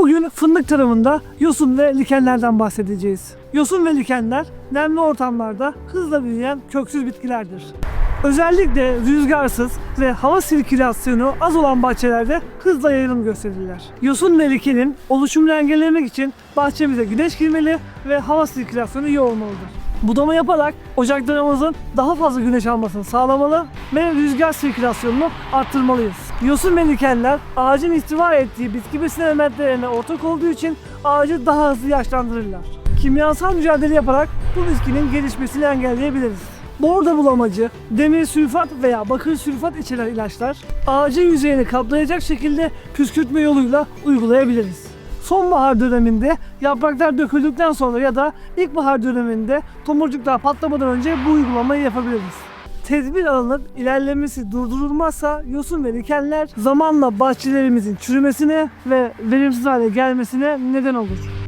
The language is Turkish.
Bugün fındık tarımında yosun ve likenlerden bahsedeceğiz. Yosun ve likenler nemli ortamlarda hızla büyüyen köksüz bitkilerdir. Özellikle rüzgarsız ve hava sirkülasyonu az olan bahçelerde hızla yayılım gösterirler. Yosun ve likenin oluşumunu engellemek için bahçemize güneş girmeli ve hava sirkülasyonu iyi olmalıdır. Budama yaparak ocaklarımızın daha fazla güneş almasını sağlamalı ve rüzgar sirkülasyonunu arttırmalıyız. Yosun ve likenler ağacın istiva ettiği bitki besin elementlerine ortak olduğu için ağacı daha hızlı yaşlandırırlar. Kimyasal mücadele yaparak bu bitkinin gelişmesini engelleyebiliriz. Borda bulamacı, demir sülfat veya bakır sülfat içeren ilaçlar ağacın yüzeyini kaplayacak şekilde püskürtme yoluyla uygulayabiliriz. Sonbahar döneminde yapraklar döküldükten sonra ya da ilkbahar döneminde tomurcuklar patlamadan önce bu uygulamayı yapabiliriz. Tedbir alınıp ilerlemesi durdurulmazsa yosun ve dikenler zamanla bahçelerimizin çürümesine ve verimsiz hale gelmesine neden olur.